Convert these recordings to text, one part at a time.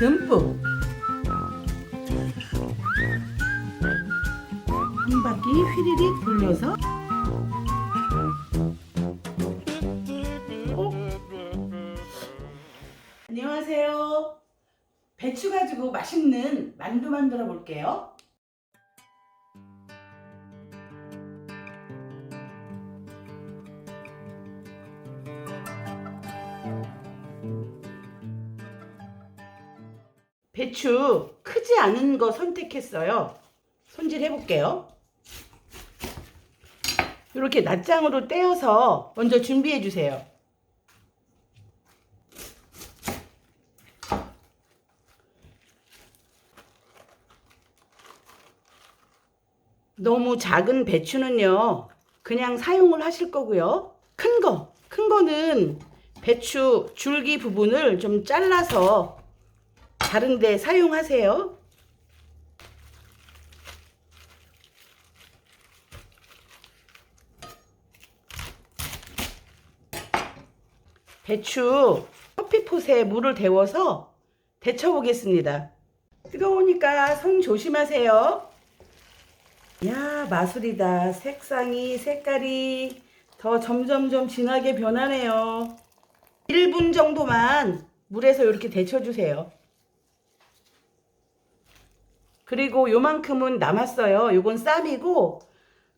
듬뿍 한 바퀴 휘리릭 돌려서 어? 안녕하세요. 배추 가지고 맛있는 만두 만들어 볼게요. 배추 크지 않은 거 선택했어요. 손질 해볼게요. 이렇게 낱장으로 떼어서 먼저 준비해 주세요. 너무 작은 배추는요, 그냥 사용을 하실 거고요. 큰 거, 큰 거는 배추 줄기 부분을 좀 잘라서 다른데 사용하세요. 배추 커피폿에 물을 데워서 데쳐 보겠습니다. 뜨거우니까 손 조심하세요. 야, 마술이다. 색상이, 색깔이 더 점점점 진하게 변하네요. 1분 정도만 물에서 이렇게 데쳐주세요. 그리고 요만큼은 남았어요. 요건 쌈이고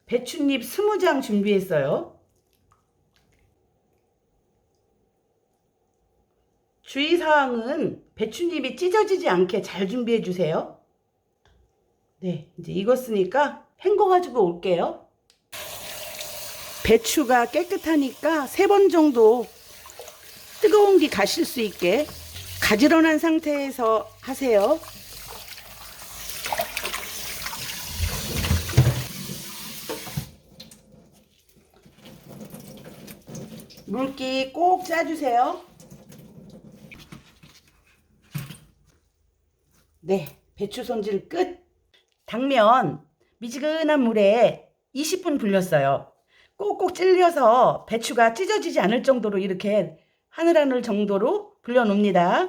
배춧잎 20장 준비했어요. 주의사항은 배춧잎이 찢어지지 않게 잘 준비해 주세요. 네, 이제 익었으니까 헹궈 가지고 올게요. 배추가 깨끗하니까 세 번 정도 뜨거운 기 가실 수 있게 가지런한 상태에서 하세요. 물기 꼭 짜주세요. 네, 배추 손질 끝. 당면 미지근한 물에 20분 불렸어요. 꼭꼭 찔려서 배추가 찢어지지 않을 정도로 이렇게 하늘하늘 정도로 불려놓습니다.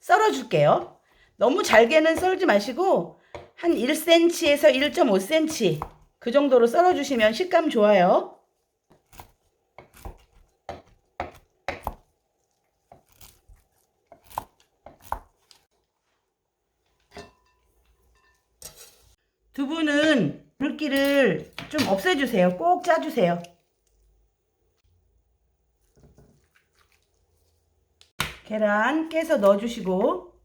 썰어줄게요. 너무 잘게는 썰지 마시고 한 1cm에서 1.5cm 그 정도로 썰어주시면 식감 좋아요. 두부는 물기를 좀 없애주세요. 꼭 짜주세요. 계란 깨서 넣어주시고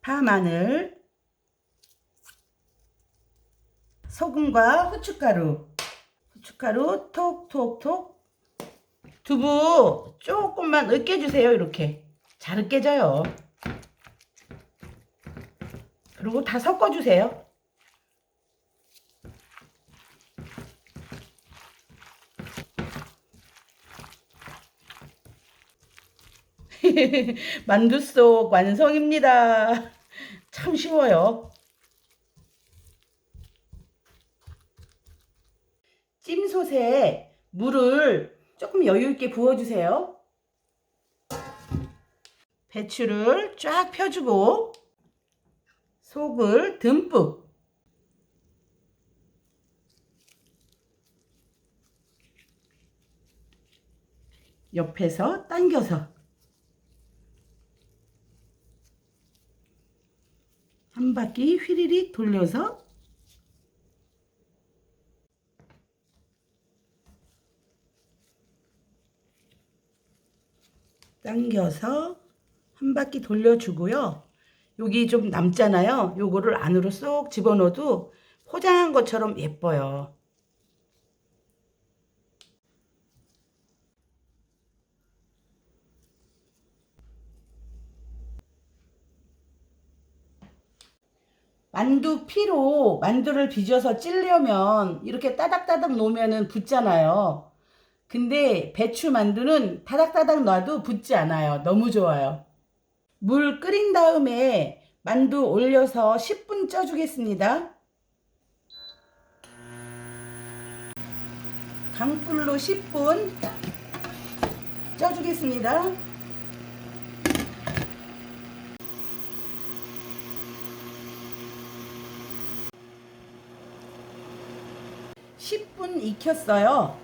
파 마늘 소금과 후춧가루. 후춧가루 톡톡톡. 두부 조금만 으깨주세요. 이렇게. 잘 으깨져요 그리고 다 섞어주세요. 만두 속 완성입니다. 참 쉬워요. 찜솥에 물을 조금 여유 있게 부어주세요. 배추를 쫙 펴주고 속을 듬뿍. 옆에서 당겨서. 한 바퀴 휘리릭 돌려서. 당겨서 한 바퀴 돌려주고요. 여기 좀 남잖아요. 요거를 안으로 쏙 집어넣어도 포장한 것처럼 예뻐요. 만두 피로 만두를 빚어서 찌려면 이렇게 따닥따닥 놓으면은 붙잖아요. 근데 배추 만두는 따닥따닥 놔도 붙지 않아요. 너무 좋아요. 물 끓인 다음에 만두 올려서 10분 쪄주겠습니다. 강불로 10분 쪄주겠습니다. (10분) 익혔어요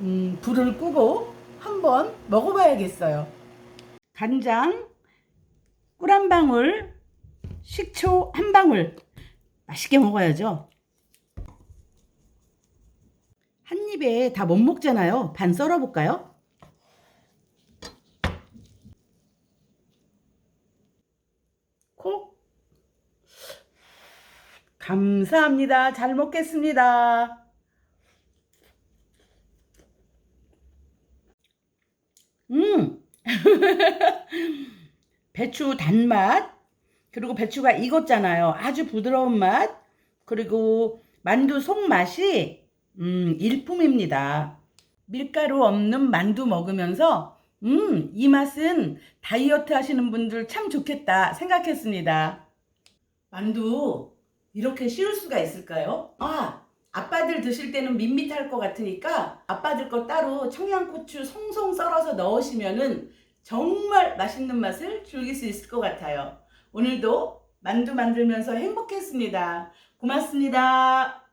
음, 불을 끄고 한번 먹어봐야겠어요 간장 꿀 한 방울, 식초 한 방울. 맛있게 먹어야죠. 한 입에 다 못 먹잖아요. 반 썰어볼까요? 콕. 감사합니다. 잘 먹겠습니다. 음. 배추 단맛, 그리고 배추가 익었잖아요. 아주 부드러운 맛, 그리고 만두 속맛이 음, 일품입니다. 밀가루 없는 만두 먹으면서 음, 이 맛은 다이어트 하시는 분들 참 좋겠다 생각했습니다. 만두 이렇게 씌울 수가 있을까요? 아, 아빠들 드실 때는 밋밋할 것 같으니까 아빠들 거 따로 청양고추 송송 썰어서 넣으시면은 정말 맛있는 맛을 즐길 수 있을 것 같아요. 오늘도 만두 만들면서 행복했습니다. 고맙습니다.